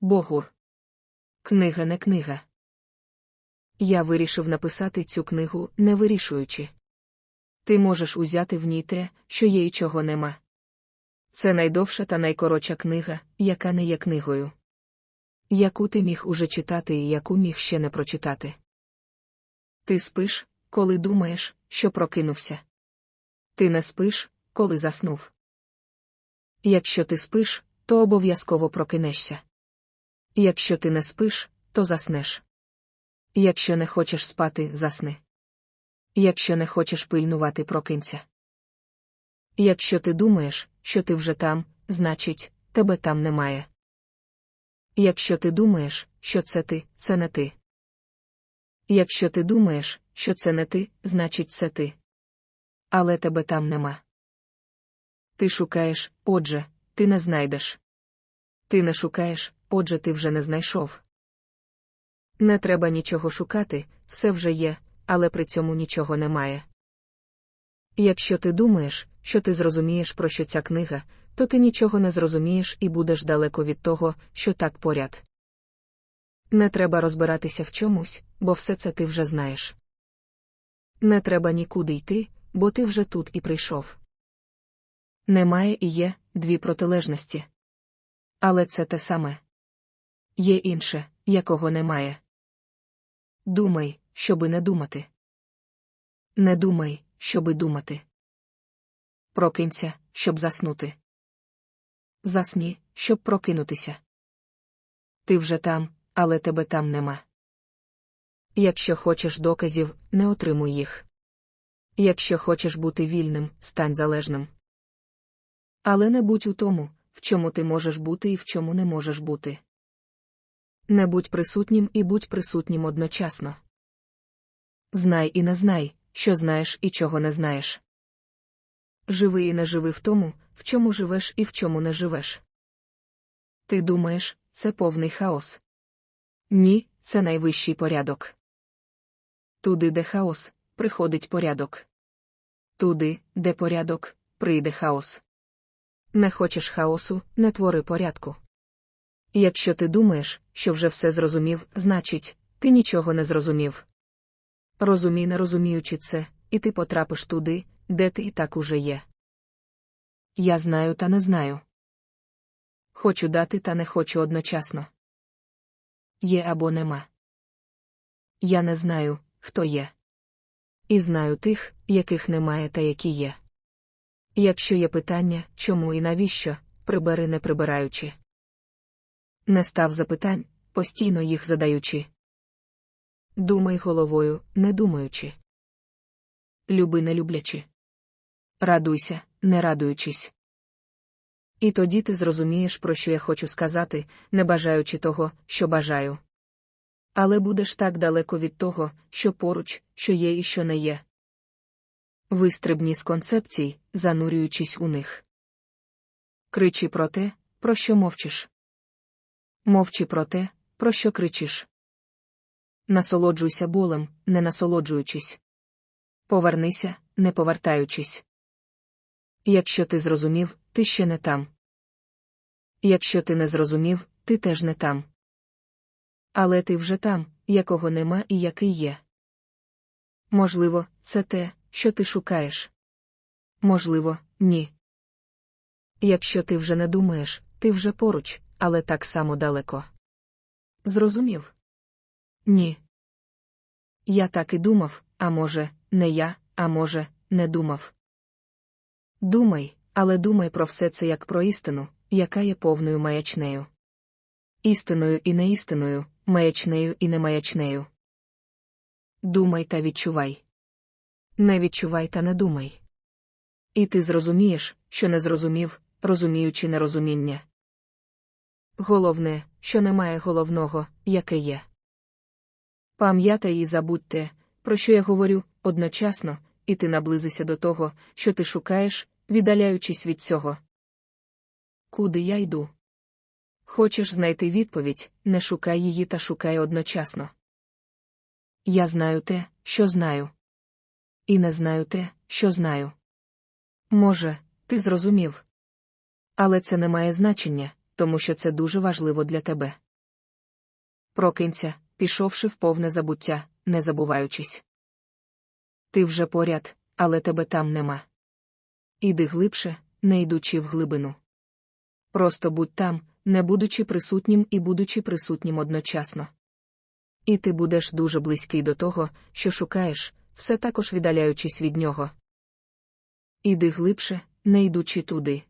Богур. Книга не книга. Я вирішив написати цю книгу, не вирішуючи. Ти можеш узяти в ній те, що є і чого нема. Це найдовша та найкоротша книга, яка не є книгою. Яку ти міг уже читати і яку міг ще не прочитати. Ти спиш, коли думаєш, що прокинувся. Ти не спиш, коли заснув. Якщо ти спиш, то обов'язково прокинешся. Якщо ти не спиш, то заснеш. Якщо не хочеш спати, засни. Якщо не хочеш пильнувати, прокинься. Якщо ти думаєш, що ти вже там, значить, тебе там немає. Якщо ти думаєш, що це ти, це не ти. Якщо ти думаєш, що це не ти, значить це ти. Але тебе там нема. Ти шукаєш, отже, ти не знайдеш. Ти не шукаєш, отже, ти вже не знайшов. Не треба нічого шукати, все вже є, але при цьому нічого немає. Якщо ти думаєш, що ти зрозумієш, про що ця книга, то ти нічого не зрозумієш і будеш далеко від того, що так поряд. Не треба розбиратися в чомусь, бо все це ти вже знаєш. Не треба нікуди йти, бо ти вже тут і прийшов. Немає і є дві протилежності. Але це те саме. Є інше, якого немає. Думай, щоби не думати. Не думай, щоби думати. Прокинься, щоб заснути. Засні, щоб прокинутися. Ти вже там, але тебе там нема. Якщо хочеш доказів, не отримуй їх. Якщо хочеш бути вільним, стань залежним. Але не будь у тому, в чому ти можеш бути і в чому не можеш бути. Не будь присутнім і будь присутнім одночасно. Знай і не знай, що знаєш і чого не знаєш. Живи і не живи в тому, в чому живеш і в чому не живеш. Ти думаєш, це повний хаос. Ні, це найвищий порядок. Туди, де хаос, приходить порядок. Туди, де порядок, прийде хаос. Не хочеш хаосу, не твори порядку. Якщо ти думаєш, що вже все зрозумів, значить, ти нічого не зрозумів. Розумій, не розуміючи це, і ти потрапиш туди, де ти і так уже є. Я знаю та не знаю. Хочу дати та не хочу одночасно. Є або нема. Я не знаю, хто є. І знаю тих, яких немає та які є. Якщо є питання, чому і навіщо, прибери не прибираючи. Не став запитань, постійно їх задаючи. Думай головою, не думаючи. Люби не люблячи. Радуйся, не радуючись. І тоді ти зрозумієш, про що я хочу сказати, не бажаючи того, що бажаю. Але будеш так далеко від того, що поруч, що є і що не є. Вистрибні з концепцій, занурюючись у них. Кричи про те, про що мовчиш. Мовчи про те, про що кричиш. Насолоджуйся болем, не насолоджуючись. Повернися, не повертаючись. Якщо ти зрозумів, ти ще не там. Якщо ти не зрозумів, ти теж не там. Але ти вже там, якого нема і який є. Можливо, це те, що ти шукаєш. Можливо, ні. Якщо ти вже не думаєш, ти вже поруч, але так само далеко. Зрозумів? Ні. Я так і думав, а може, не я, а може, не думав. Думай, але думай про все це як про істину, яка є повною маячнею. Істиною і неістиною, маячнею і немаячнею. Думай та відчувай. Не відчувай та не думай. І ти зрозумієш, що не зрозумів, розуміючи нерозуміння. Головне, що немає головного, яке є. Пам'ятай і забудь те, про що я говорю, одночасно, і ти наблизися до того, що ти шукаєш, віддаляючись від цього. Куди я йду? Хочеш знайти відповідь, не шукай її та шукай одночасно. Я знаю те, що знаю. І не знаю те, що знаю. Може, ти зрозумів. Але це не має значення, тому що це дуже важливо для тебе. Прокинься, пішовши в повне забуття, не забуваючись. Ти вже поряд, але тебе там нема. Іди глибше, не йдучи в глибину. Просто будь там, не будучи присутнім і будучи присутнім одночасно. І ти будеш дуже близький до того, що шукаєш, все також віддаляючись від нього. Іди глибше, не йдучи туди.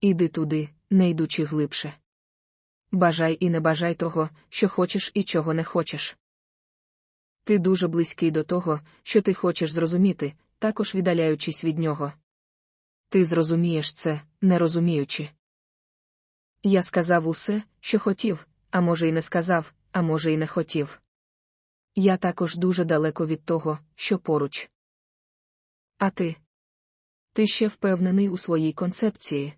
Іди туди, не йдучи глибше. Бажай і не бажай того, що хочеш і чого не хочеш. Ти дуже близький до того, що ти хочеш зрозуміти, також віддаляючись від нього. Ти зрозумієш це, не розуміючи. Я сказав усе, що хотів, а може, й не сказав, а може, й не хотів. Я також дуже далеко від того, що поруч. А ти? Ти ще впевнений у своїй концепції.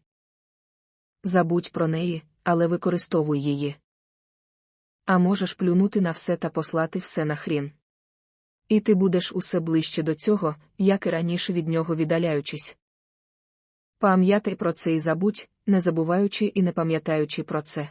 Забудь про неї, але використовуй її. А можеш плюнути на все та послати все на хрін. І ти будеш усе ближче до цього, як і раніше від нього віддаляючись. Пам'ятай про це і забудь, не забуваючи і не пам'ятаючи про це.